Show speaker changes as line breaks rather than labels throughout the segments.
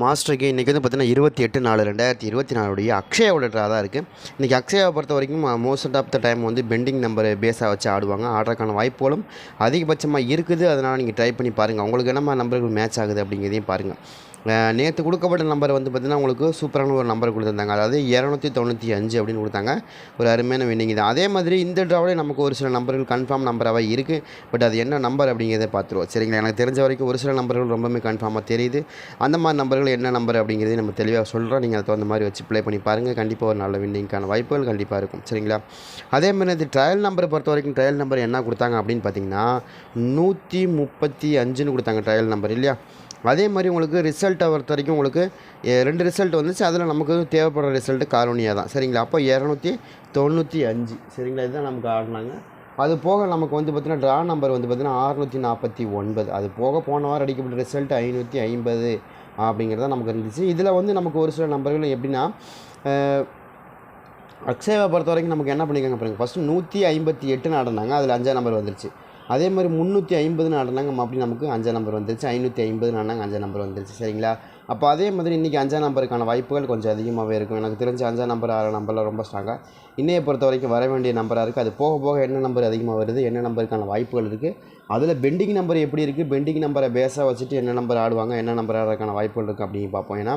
மாஸ்டருக்கு இன்றைக்கி வந்து பார்த்தீங்கன்னா இருபத்தி எட்டு நாலு ரெண்டாயிரத்தி இருபத்தி நாலுடைய அக்ஷயாவோட ட்ரா தான் இருக்குது இன்றைக்கி அக்ஷயாவை பொறுத்த வரைக்கும் மோஸ்ட் ஆஃப் த டைம் வந்து பெண்டிங் நம்பர் பேஸாக வச்சு ஆடுவாங்க. ஆடுறதுக்கான வாய்ப்புகளும் அதிகபட்சமாக இருக்குது. அதனால் நீங்கள் ட்ரை பண்ணி பாருங்கள் உங்களுக்கு என்னமா நம்பர்கள் மேட்ச் ஆகுது அப்படிங்கிறதையும் பாருங்கள் நேற்று கொடுக்கப்பட்ட நம்பர் வந்து பார்த்திங்கன்னா உங்களுக்கு சூப்பரான ஒரு நம்பர் கொடுத்துருந்தாங்க. அதாவது இரநூத்தி தொண்ணூற்றி அஞ்சு அப்படின்னு கொடுத்தாங்க. ஒரு அருமையான வின்னிங் தான் அதே மாதிரி இந்த ட்ராவிலே நமக்கு ஒரு சில நம்பர்கள் கன்ஃபார்ம் நம்பராகவே இருக்குது பட் அது என்ன நம்பர் அப்படிங்கிறத பார்த்துருவோம். சரிங்களா? எனக்கு தெரிஞ்ச வரைக்கும் ஒரு சில நம்பர்கள் ரொம்பவே கன்ஃபார்மாக தெரியுது. அந்த மாதிரி நம்பர்கள் என்ன நம்பர் அப்படிங்கிறது நம்ம தெளிவாக சொல்கிறோம் நீங்கள் அதை தகுந்த மாதிரி வச்சு ப்ளே பண்ணி பாருங்கள் கண்டிப்பாக ஒரு நல்ல வின்னிங்க்கான வாய்ப்புகள் கண்டிப்பாக இருக்கும். சரிங்களா? அதே மாதிரி இது ட்ரையல் நம்பரை பொறுத்த வரைக்கும் ட்ரையல் நம்பர் என்ன கொடுத்தாங்க அப்படின்னு பார்த்தீங்கன்னா நூற்றி முப்பத்தி அஞ்சுன்னு கொடுத்தாங்க ட்ரையல் நம்பர் இல்லையா? அதே மாதிரி உங்களுக்கு ரிசல்ட்டை பொறுத்த வரைக்கும் உங்களுக்கு ரெண்டு ரிசல்ட் வந்துச்சு. அதில் நமக்கு தேவைப்படுற ரிசல்ட்டு காலோனியாக தான். சரிங்களா? அப்போ இரநூத்தி தொண்ணூற்றி அஞ்சு. சரிங்களா? இதுதான் நமக்கு ஆடினாங்க அது போக நமக்கு வந்து பார்த்திங்கன்னா ட்ரா நம்பர் வந்து பார்த்திங்கன்னா அறுநூற்றி நாற்பத்தி ஒன்பது. அது போக போன வாரம் அடிக்கப்பட்ட ரிசல்ட் ஐநூற்றி ஐம்பது அப்படிங்கிறது நமக்கு இருந்துச்சு. இதில் வந்து நமக்கு ஒரு சில நம்பர்கள் எப்படின்னா அஹ், அக்ஷயாவை பொறுத்த வரைக்கும் நமக்கு என்ன பண்ணிக்காங்க பாருங்கள் ஃபஸ்ட்டு நூற்றி ஐம்பத்தி எட்டுன்னு ஆடினாங்க அதில் அஞ்சாம் நம்பர் வந்துருச்சு. அதே மாதிரி முந்நூற்றி ஐம்பதுன்னு ஆடினாங்க அப்படி நமக்கு அஞ்சாம் நம்பர் வந்துருச்சு. ஐநூற்றி ஐம்பதுன்னு ஆடினாங்க அஞ்சாம் நம்பர் வந்துருச்சு. சரிங்களா? அப்போ அதே மாதிரி இன்றைக்கி அஞ்சாம் நம்பருக்கான வாய்ப்புகள் கொஞ்சம் அதிகமாகவே இருக்கும். எனக்கு தெரிஞ்ச அஞ்சாம் நம்பர் ஆறாம் நம்பரில் ரொம்ப ஸ்ட்ராங்காக இன்னையை பொறுத்த வரைக்கும் வர வேண்டிய நம்பராக இருக்குது அது போக போக என்ன நம்பர் அதிகமாக வருது என்ன நம்பருக்கான வாய்ப்புகள் இருக்குது அதில் பெண்டிங் நம்பர் எப்படி இருக்குது பெண்டிங் நம்பரை பேஸாக வச்சுட்டு என்ன நம்பர் ஆடுவாங்க என்ன நம்பர் ஆடுறதுக்கான வாய்ப்புகள் இருக்குது அப்படின்னு பார்ப்போம். ஏன்னா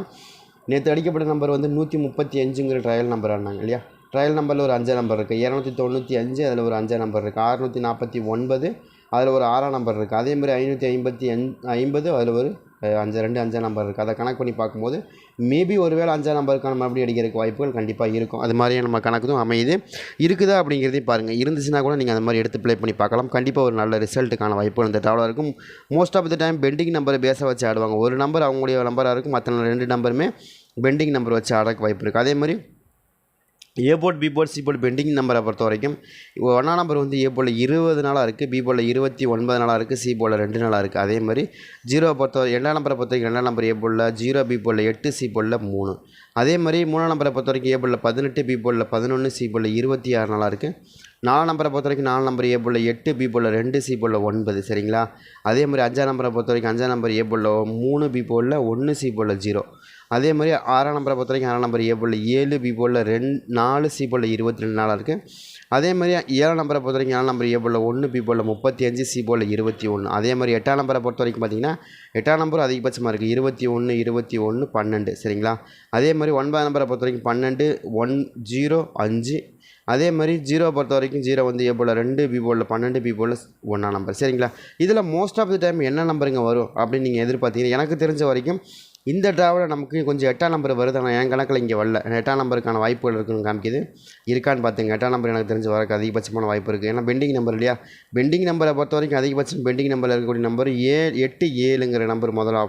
நேற்று அடிக்கப்பட்ட நம்பர் வந்து நூற்றி முப்பத்தி அஞ்சுங்கிற ட்ரையல் நம்பர் ஆடினாங்க இல்லையா? ட்ரையல் நம்பரில் ஒரு அஞ்சு நம்பர் இருக்குது இரநூத்தி தொண்ணூற்றி அஞ்சு அதில் ஒரு அஞ்சு நம்பர் இருக்குது அறுநூற்றி நாற்பத்தி ஒன்பது அதில் ஒரு ஆறாம் நம்பர் இருக்குது அதே மாதிரி ஐநூற்றி ஐம்பத்தி அஞ் ஐம்பது அதில் ஒரு அஞ்சு ரெண்டு அஞ்சாம் நம்பர் இருக்குது அதை கணக்கு பண்ணி பார்க்கும்போது மேபி ஒருவேளை அஞ்சாம் நம்பருக்கான மறுபடியும் அடிக்கிறதுக்கு வாய்ப்புகள் கண்டிப்பாக இருக்கும். அது மாதிரியே நம்ம கணக்குதும் அமையுது. இருக்குதா அப்படிங்கிறதையும் பாருங்கள் இருந்துச்சுன்னா கூட நீங்கள் அந்த மாதிரி எடுத்து ப்ளே பண்ணி பார்க்கலாம். கண்டிப்பாக ஒரு நல்ல ரிசல்ட்டுக்கான வாய்ப்புகள் இந்த ட்ராவலாக இருக்கும். Most of the time pending நம்பரை பேச வச்சு ஆடுவாங்க. ஒரு நம்பர் அவங்களுடைய நம்பராக இருக்கும். மற்ற ரெண்டு நம்பருமே பெண்டிங் நம்பர் வச்சு ஆடக்கு வாய்ப்பு இருக்குது அதே மாதிரி A board B board C board pending நம்பரை பொறுத்த வரைக்கும் ஒன்றாம் நம்பர் வந்து ஏ போர்டில் இருபது நாளாக இருக்குது பி போர்டில் இருபத்தி ஒன்பது நாளாக இருக்குது சி போர்டில் ரெண்டு நாளாக இருக்குது அதே மாதிரி ஜீரோ பொறுத்த ரெண்டாம் நம்பரை பொறுத்த வரைக்கும் ரெண்டாம் நம்பர் ஏ போர்டில் ஜீரோ பி போர்டில் எட்டு சி போர்டில் மூணு. அதே மாதிரி மூணாம் நம்பரை பொறுத்த வரைக்கும் ஏ போர்டில் பதினெட்டு பி போர்டில் பதினொன்று சி போர்டில் இருபத்தி ஆறு நாளாக இருக்குது நாலாம் நம்பரை பொறுத்த வரைக்கும் நாலு நம்பர் ஏ போர்டில் எட்டு பி போர்டில் ரெண்டு சி போர்டில் ஒன்பது சரிங்களா? அதே மாதிரி அஞ்சாம் நம்பரை பொறுத்த வரைக்கும் அஞ்சாம் நம்பர் ஏ போர்டில் மூணு பி போர்டில் ஒன்று சி போர்டில் ஜீரோ. அதே மாதிரி ஆறாம் நம்பரை பொறுத்த வரைக்கும் ஆறாம் நம்பர் ஏ ஏழு பி போல் ரெண்டு நாலு சி போல் இருபத்தி ரெண்டு நாளாக இருக்குது அதே மாதிரி ஏழாம் நம்பரை பொறுத்த வரைக்கும் ஏழாம் நம்பர் ஏ ஒன்று பி போல் முப்பத்தி அஞ்சு சி போல் இருபத்தி ஒன்று. அதே மாதிரி எட்டாம் நம்பரை பொறுத்த வரைக்கும் பார்த்தீங்கன்னா எட்டாம் நம்பர் அதிகபட்சமாக இருக்குது இருபத்தி ஒன்று இருபத்தி ஒன்று பன்னெண்டு. சரிங்களா? அதே மாதிரி ஒன்பதாம் நம்பரை பொறுத்த வரைக்கும் பன்னெண்டு ஒன் ஜீரோ அஞ்சு. அதே மாதிரி ஜீரோ பொறுத்த வரைக்கும் ஜீரோ வந்து ஏ போல் ரெண்டு பி போலில் பன்னெண்டு பி போலில் ஒன்றா நம்பர். சரிங்களா? இதில் மோஸ்ட் ஆஃப் த டைம் என்ன நம்பருங்க வரும் அப்படின்னு நீங்கள் எதிர்பார்த்தீங்கன்னா எனக்கு தெரிஞ்ச வரைக்கும் இந்த ட்ராவில் நமக்கு கொஞ்சம் எட்டாம் நம்பர் வருது. ஆனால் என் கணக்கில் இங்கே வரல. எட்டாம் நம்பருக்கான வாய்ப்புகள் இருக்குன்னு காமிக்குது. இருக்கான்னு பார்த்துங்க எட்டாம் நம்பர் எனக்கு தெரிஞ்சு வரக்கு அதிகபட்சமான வாய்ப்பு இருக்குது ஏன்னா பெண்டிங் நம்பர் இல்லையா? பெண்டிங் நம்பரை பொறுத்த வரைக்கும் அதிகபட்சம் பெண்டிங் நம்பரில் இருக்கக்கூடிய நம்பர் ஏ எட்டு ஏழுங்கிற நம்பர் முதல்ல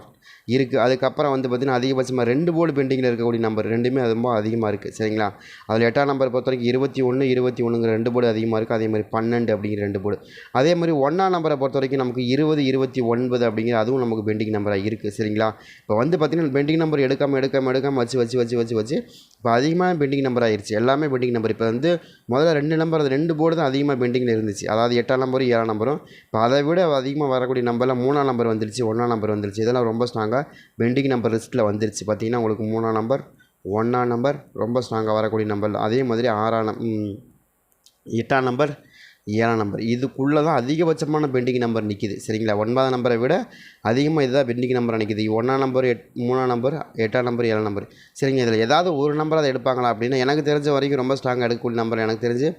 இருக்குது அதுக்கப்புறம் வந்து பார்த்திங்கன்னா அதிகபட்சமாக ரெண்டு போர்டு பெண்டிங்கில் இருக்கக்கூடிய நம்பர் ரெண்டுமே அது ரொம்ப அதிகமாக இருக்குது சரிங்களா? அதில் எட்டாம் நம்பர் பொறுத்த வரைக்கும் இருபத்தி ஒன்று இருபத்தி ஒன்றுங்கிற ரெண்டு போர்டு அதிகமாக இருக்குது அதே மாதிரி பன்னெண்டு அப்படிங்கிற ரெண்டு போர்டு. அதே மாதிரி ஒன்றாம் நம்பரை பொறுத்த வரைக்கும் நமக்கு இருபது இருபத்தி ஒன்பது அப்படிங்கிற அதுவும் நமக்கு பெண்டிங் நம்பராக இருக்குது சரிங்களா? இப்போ வந்து பார்த்திங்கன்னா பெண்டிங் நம்பர் எடுக்காமல் எடுக்காமல் எடுக்காமல் வச்சு வச்சு வச்சு வச்சு வச்சு இப்போ அதிகமாக பெண்டிங் நம்பர் ஆயிடுச்சு எல்லாமே பெண்டிங் நம்பர் இப்போ வந்து முதல்ல ரெண்டு நம்பர் அது ரெண்டு போர்டு தான் அதிகமாக பெண்டிங்கில் இருந்துச்சு. அதாவது எட்டாம் நம்பரும் ஏழாம் நம்பரும் இப்போ அதை விட அதிகமாக வரக்கூடிய நம்பரில் மூணாம் நம்பர் வந்துருச்சு ஒன்றாம் நம்பர் வந்துருச்சு. இதெல்லாம் ரொம்ப ஸ்ட்ராங்காக பெண்டிங் நம்பர் லிஸ்ட்டில் வந்துருச்சு. பார்த்தீங்கன்னா உங்களுக்கு மூணாம் நம்பர் ஒன்றாம் நம்பர் ரொம்ப ஸ்ட்ராங்காக வரக்கூடிய நம்பர் அதே மாதிரி ஆறாம் நம் எட்டாம் நம்பர் ஏழாம் நம்பர். இதுக்குள்ளே தான் அதிகபட்சமான பெண்டிங் நம்பர் நிற்கிது சரிங்களா? ஒன்பதாம் நம்பரை விட அதிகமாக இதுதான் பெண்டிங் நம்பரை நிற்கிது ஒன்றாம் நம்பர் எட் மூணாம் நம்பர் எட்டாம் நம்பர் ஏழாம் நம்பர். சரிங்க இதில் ஏதாவது ஒரு நம்பர் அதை எடுப்பாங்களா அப்படின்னா எனக்கு தெரிஞ்ச வரைக்கும் ரொம்ப ஸ்ட்ராங்காக எடுக்கக்கூடிய நம்பர் எனக்கு தெரிஞ்சு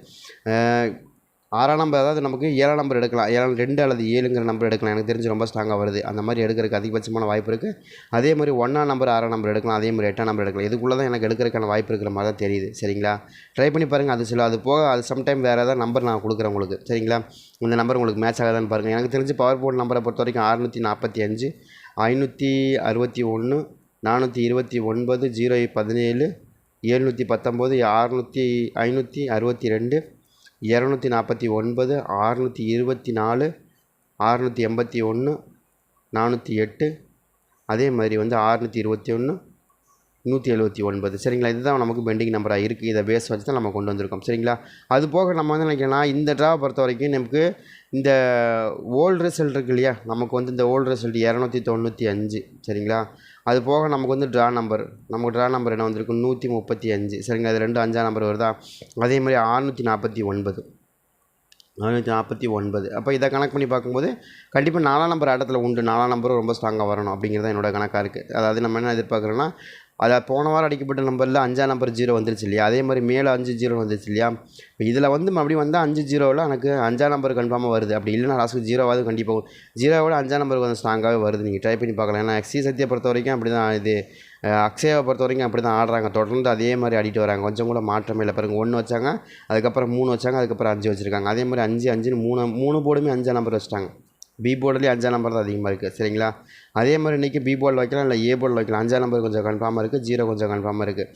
ஆறாம் நம்பர் அதாவது நமக்கு ஏழாம் நம்பர் எடுக்கலாம். ஏழாம் ரெண்டு அல்லது ஏழுங்கிற நம்பர் எடுக்கலாம். எனக்கு தெரிஞ்சு ரொம்ப ஸ்ட்ராங்காக வருது. அந்த மாதிரி எடுக்கிறதுக்கு அதிகபட்சமான வாய்ப்பு இருக்குது அதே மாதிரி ஒன்றாம் நம்பர் ஆறாம் நம்பர் எடுக்கலாம். அதே மாதிரி எட்டாம் நம்பர் எடுக்கலாம். இதுக்குள்ளே தான் எனக்கு எடுக்கிறதுக்கான வாய்ப்பு இருக்கிற மாதிரி தான் தெரியுது. சரிங்களா? ட்ரை பண்ணி பாருங்கள் அது சில அது போக அது சம்டைம் வேறு ஏதாவது நம்பர் நான் கொடுக்குறேன் உங்களுக்கு. சரிங்களா? இந்த நம்பர் உங்களுக்கு மேட்ச் ஆகாதான்னு பாருங்கள் எனக்கு தெரிஞ்சு பவர் போர்ட் நம்பரை பொறுத்த வரைக்கும் அறுநூற்றி நாற்பத்தி அஞ்சு ஐநூற்றி அறுபத்தி ஒன்று நானூற்றி இருபத்தி ஒன்பது ஜீரோ பதினேழு எழுநூற்றி பத்தொம்போது அறுநூற்றி ஐநூற்றி அறுபத்தி ரெண்டு இரநூத்தி நாற்பத்தி ஒன்பது அறுநூற்றி இருபத்தி நாலு அறுநூற்றி எண்பத்தி ஒன்று நானூற்றி எட்டு அதே மாதிரி வந்து அறுநூற்றி இருபத்தி ஒன்று நூற்றி எழுபத்தி ஒன்பது. சரிங்களா? இதுதான் நமக்கு பெண்டிங் நம்பராக இருக்குது இதை பேஸ் வச்சு தான் நம்ம கொண்டு வந்திருக்கோம். சரிங்களா? அது போக நம்ம வந்து நினைக்கலாம் இந்த ட்ராவை பொறுத்த வரைக்கும் நமக்கு இந்த ஓல்டு ரிசல்ட் இருக்கு இல்லையா? நமக்கு வந்து இந்த ஓல்டு ரிசல்ட் இரநூத்தி தொண்ணூற்றி அஞ்சு. சரிங்களா? அது போக நமக்கு வந்து ட்ரா நம்பர் நமக்கு ட்ரா நம்பர் என்ன வந்திருக்கு நூற்றி முப்பத்தி அஞ்சு. சரிங்க அது ரெண்டு அஞ்சா நம்பர் வருதா? அதே மாதிரி ஆறுநூற்றி நாற்பத்தி ஒன்பது. நானூற்றி நாற்பத்தி ஒன்பது. அப்போ இதை கணக்கு பண்ணி பார்க்கும்போது கண்டிப்பாக நாலாம் நம்பர் ஆட்டத்தில் உண்டு. நாலாம் நம்பரும் ரொம்ப ஸ்ட்ராங்காக வரணும் அப்படிங்கிறது என்னோட கணக்காக இருக்குது அதாவது நம்ம என்ன எதிர்பார்க்குறோன்னா அதில் போன வாரம் அடிக்கப்பட்ட நம்பரில் அஞ்சாம் நம்பர் ஜீரோ வந்துருச்சு இல்லையா? அதே மாதிரி மேலே அஞ்சு ஜீரோ வந்துருச்சு இல்லையா? இப்போ இதில் வந்து மறுபடியும் வந்தால் அஞ்சு ஜீரோவில் எனக்கு அஞ்சாம் நம்பர் கன்ஃபார்மாக வருது. அப்படி இல்லைனா லாஸ்ட்டுக்கு ஜீரோவாவது கண்டிப்பாக ஜீரோவோட அஞ்சாம் நம்பர் வந்து ஸ்ட்ராங்காகவே வருது. நீங்கள் ட்ரை பண்ணி பார்க்கலாம். ஏன்னா எக்ஸி சத்தியை பொறுத்த வரைக்கும் அப்படி தான் இது. அக்ஷயாவை பொறுத்த வரைக்கும் அப்படி தான் ஆடுறாங்க. தொடர்ந்து அதே மாதிரி ஆடிட்டு வராங்க. கொஞ்சம் கூட மாற்றமே இல்லை. பாருங்க ஒன்று வச்சாங்க அதுக்கப்புறம் மூணு வச்சாங்க அதுக்கப்புறம் அஞ்சு வச்சுருக்காங்க. அதே மாதிரி அஞ்சு அஞ்சுன்னு மூணு மூணு போர்டுமே அஞ்சாம் நம்பர் வச்சுட்டாங்க. பி போர்டுலேயே அஞ்சாம் நம்பர் தான் அதிகமாக இருக்குது சரிங்களா? அதே மாதிரி இன்றைக்கி பி போர்டில் வைக்கலாம் இல்லை ஏ போர்டில் வைக்கலாம். அஞ்சாம் நம்பர் கொஞ்சம் கன்ஃபார்மாக இருக்குது ஜீரோ கொஞ்சம் கன்ஃபார்மாக இருக்குது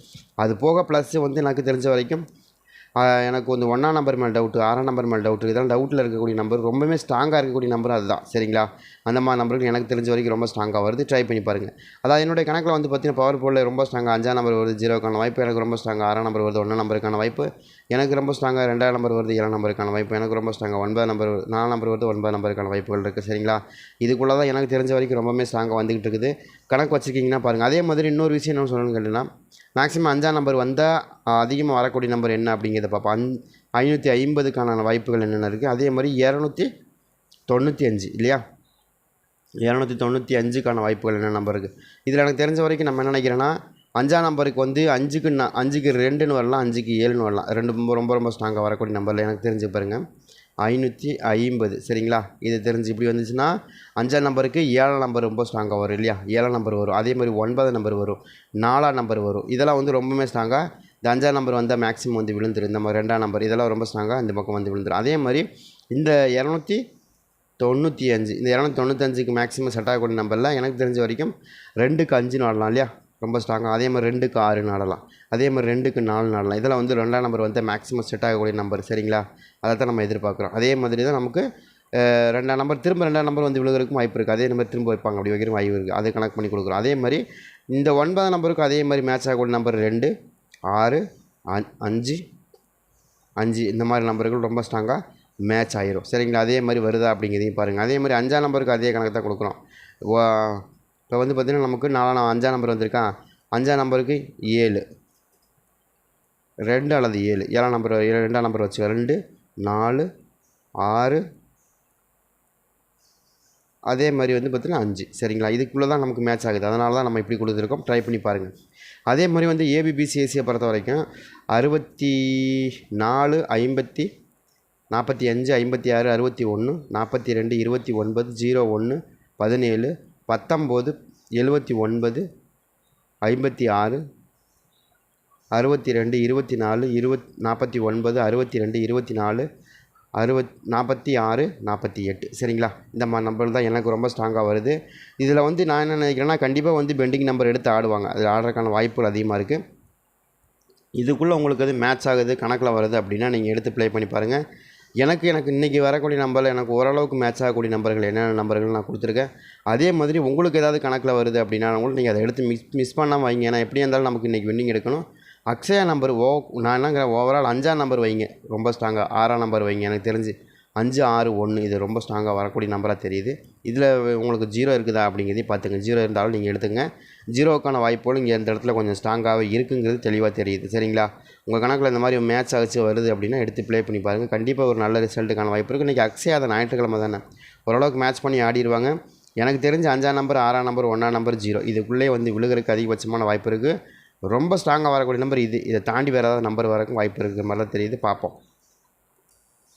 அது போக ப்ளஸ் வந்து எனக்கு தெரிஞ்ச வரைக்கும் எனக்கு வந்து ஒன்றாம் நம்பர் மேலே டவுட்டு ஆறாம் நம்பர் மேலே டவுட்டு இதெல்லாம் டவுட்டில் இருக்கக்கூடிய நம்பர் ரொம்பவே ஸ்ட்ராங்காக இருக்கக்கூடிய நம்பர் அதுதான். சரிங்களா? அந்த மாதிரி நம்பருக்கு எனக்கு தெரிஞ்ச வரைக்கும் ரொம்ப ஸ்ட்ராங்காக வருது. ட்ரை பண்ணி பாருங்கள் அதாவது என்னுடைய கணக்கில் வந்து பார்த்தீங்கன்னா பவர் போர்டில் ரொம்ப ஸ்ட்ராங்காக அஞ்சாம் நம்பர் வருது ஜீரோக்கான வாய்ப்பு எனக்கு ரொம்ப ஸ்ட்ராங்காக ஆறாம் நம்பர் வருது ஒன்றாம் நம்பருக்கான வாய்ப்பு எனக்கு ரொம்ப ஸ்ட்ராங்காக ரெண்டாவது நம்பர் வருது ஏழாம் நம்பருக்கான வாய்ப்பு. எனக்கு ரொம்ப ஸ்ட்ராங்காக ஒன்பது நம்பர் வருது, நாலாம் நம்பர் வருது ஒன்பது நம்பருக்கான வாய்ப்புகள் இருக்குது சரிங்களா? இதுக்குள்ளே தான் எனக்கு தெரிஞ்ச வரைக்கும் ரொம்பவே ஸ்ட்ராங்காக வந்துக்கிட்டு இருக்குது. கணக்கு வச்சுருக்கீங்கன்னா பாருங்கள் அதே மாதிரி இன்னொரு விஷயம் என்ன சொல்லணும்னு கேட்டிங்கன்னா மேக்ஸிமம் அஞ்சாம் நம்பர் வந்தால் அதிகமாக வரக்கூடிய நம்பர் என்ன அப்படிங்கிறத பார்ப்போம். அஞ் ஐநூற்றி ஐம்பதுக்கான வாய்ப்புகள் என்னென்ன இருக்குது அதே மாதிரி இரநூத்தி தொண்ணூற்றி அஞ்சு இல்லையா? இரநூத்தி தொண்ணூற்றி அஞ்சுக்கான வாய்ப்புகள் என்ன நம்பர் இருக்குது இதில் எனக்கு தெரிஞ்ச வரைக்கும் நம்ம என்ன நினைக்கிறேன்னா அஞ்சாம் நம்பருக்கு வந்து அஞ்சுக்கு ந அஞ்சுக்கு ரெண்டுன்னு வரலாம் அஞ்சுக்கு ஏழுன்னு வரலாம். ரெண்டு ரொம்ப ரொம்ப ரொம்ப ஸ்ட்ராங்காக வரக்கூடிய நம்பரில் எனக்கு தெரிஞ்சு பாருங்கள் ஐநூற்றி ஐம்பது சரிங்களா? இது தெரிஞ்சு இப்படி வந்துச்சுன்னா அஞ்சாம் நம்பருக்கு ஏழாம் நம்பர் ரொம்ப ஸ்ட்ராங்காக வரும் இல்லையா? ஏழாம் நம்பர் வரும். அதே மாதிரி ஒன்பதாம் நம்பர் வரும். நாலாம் நம்பர் வரும். இதெல்லாம் வந்து ரொம்பவுமே ஸ்ட்ராங்காக இந்த அஞ்சாம் நம்பர் வந்தால் மேக்ஸிமம் வந்து விழுந்துடும் இந்த மாதிரி ரெண்டாம் நம்பர் இதெல்லாம் ரொம்ப ஸ்ட்ராங்காக இந்த பக்கம் வந்து விழுந்துரும். அதே மாதிரி இந்த இரநூத்தி தொண்ணூற்றி அஞ்சு இந்த இரநூத்தி தொண்ணூத்தஞ்சுக்கு மேக்ஸிமம் செட் ஆகக்கூடிய நம்பரில் எனக்கு தெரிஞ்ச வரைக்கும் ரெண்டுக்கு அஞ்சுன்னு வரலாம் இல்லையா? ரொம்ப ஸ்ட்ராங்காக அதே மாதிரி ரெண்டுக்கு ஆறு நாடலாம். அதே மாதிரி ரெண்டுக்கு நாலு நாடலாம். இதெல்லாம் வந்து ரெண்டாம் நம்பர் வந்து மேக்ஸிமம் செட் ஆகக்கூடிய நம்பர் சரிங்களா? அதை தான் நம்ம எதிர்பார்க்குறோம். அதே மாதிரி தான் நமக்கு ரெண்டாம் நம்பர் திரும்ப ரெண்டாம் நம்பர் வந்து விழுகிறதுக்கும் வாய்ப்பு இருக்குது அதே நம்பர் திரும்ப வைப்பாங்க. அப்படி வைக்கிற வாய்ப்பு இருக்குது அதை கணக்கு பண்ணி கொடுக்குறோம். அதே மாதிரி இந்த ஒன்பதாம் நம்பருக்கு அதே மாதிரி மேட்ச் ஆகக்கூடிய நம்பர் ரெண்டு ஆறு அஞ்சு அஞ்சு இந்த மாதிரி நம்பர்கள் ரொம்ப ஸ்ட்ராங்காக மேட்ச் ஆயிரும். சரிங்களா? அதே மாதிரி வருதா அப்படிங்கிறதையும் பாருங்கள் அதே மாதிரி அஞ்சாம் நம்பருக்கு அதே கணக்கு தான் கொடுக்குறோம். இப்போ வந்து பார்த்திங்கன்னா நமக்கு நாலாம் அஞ்சாம் நம்பர் வந்திருக்கான் அஞ்சாம் நம்பருக்கு ஏழு. ரெண்டு அல்லது ஏழு. ஏழாம் நம்பர் ஏழு ரெண்டாம் நம்பர் வச்சுக்கோ. ரெண்டு நாலு ஆறு. அதே மாதிரி வந்து பார்த்திங்கன்னா அஞ்சு. சரிங்களா? இதுக்குள்ளே தான் நமக்கு மேட்ச் ஆகுது. அதனால தான் நம்ம இப்படி கொடுத்துருக்கோம். ட்ரை பண்ணி பாருங்கள். அதே மாதிரி வந்து ஏபிபிசிஎஸ்சியை பொறுத்த வரைக்கும் அறுபத்தி நாலு ஐம்பத்தி நாற்பத்தி அஞ்சு ஐம்பத்தி ஆறு அறுபத்தி ஒன்று நாற்பத்தி ரெண்டு இருபத்தி ஒன்பது ஜீரோ ஒன்று பதினேழு பத்தொம்போது எழுபத்தி ஒன்பது ஐம்பத்தி ஆறு அறுபத்தி ரெண்டு இருபத்தி நாலு இருபத் நாற்பத்தி ஒன்பது அறுபத்தி ரெண்டு இருபத்தி நாலு அறுபத் நாற்பத்தி ஆறு நாற்பத்தி எட்டு. சரிங்களா? இந்த மாதிரி நம்பர் தான் எனக்கு ரொம்ப ஸ்ட்ராங்காக வருது. இதில் வந்து நான் என்ன நினைக்கிறேன்னா கண்டிப்பாக வந்து பெண்டிங் நம்பர் எடுத்து ஆடுவாங்க. அதில் ஆடுறதுக்கான வாய்ப்புகள் அதிகமாக இருக்குது இதுக்குள்ளே உங்களுக்கு அது மேட்ச் ஆகுது கணக்கில் வருது அப்படின்னா நீங்கள் எடுத்து ப்ளே பண்ணி பாருங்கள் எனக்கு எனக்கு இன்றைக்கி வரக்கூடிய நம்பரில் எனக்கு ஓரளவுக்கு மேட்ச் ஆகக்கூடிய நம்பர்கள் என்னென்ன நம்பர்கள் நான் கொடுத்துருக்கேன். அதே மாதிரி உங்களுக்கு ஏதாவது கணக்கில் வருது அப்படின்னா கூட நீங்கள் அதை எடுத்து மிஸ் மிஸ் பண்ணாமல் வைங்க. ஏன்னா எப்படியா இருந்தாலும் நமக்கு இன்றைக்கி வின்னிங் எடுக்கணும். அக்ஷயா நம்பர் ஓ நான் என்னங்கிறேன் ஓவரால் அஞ்சாம் நம்பர் வைங்க. ரொம்ப ஸ்ட்ராங்காக ஆறாம் நம்பர் வைங்க. எனக்கு தெரிஞ்சு அஞ்சு ஆறு ஒன்று இது ரொம்ப ஸ்ட்ராங்காக வரக்கூடிய நம்பராக தெரியுது. இதில் உங்களுக்கு ஜீரோ இருக்குதா அப்படிங்கிறதையும் பார்த்துங்க ஜீரோ இருந்தாலும் நீங்கள் எடுத்துங்க ஜீரோவுக்கான வாய்ப்புகள் இங்கே இந்த இடத்துல கொஞ்சம் ஸ்ட்ராங்காகவே இருக்குங்கிறது தெளிவாக தெரியுது. சரிங்களா? உங்கள் கணக்கில் இந்த மாதிரி மேட்ச் ஆச்சு வருது அப்படின்னா எடுத்து ப்ளே பண்ணி பாருங்கள் கண்டிப்பாக ஒரு நல்ல ரிசல்ட்டுக்கான வாய்ப்பு இருக்குது இன்றைக்கி அக்ஷயா அதை ஞாயிற்றுக்கிழமை தானே. ஓரளவுக்கு மேட்ச் பண்ணி ஆடிடுவாங்க. எனக்கு தெரிஞ்ச அஞ்சாம் நம்பர் ஆறாம் நம்பர் ஒன்றாம் நம்பர் ஜீரோ இதுக்குள்ளே வந்து விழுகிறதுக்கு அதிகபட்சமான வாய்ப்பு இருக்குது ரொம்ப ஸ்ட்ராங்காக வரக்கூடிய நம்பர் இது. இதை தாண்டி வேறு ஏதாவது நம்பர் வரக்கும் வாய்ப்பு இருக்கிற மாதிரி தெரியுது. பார்ப்போம்.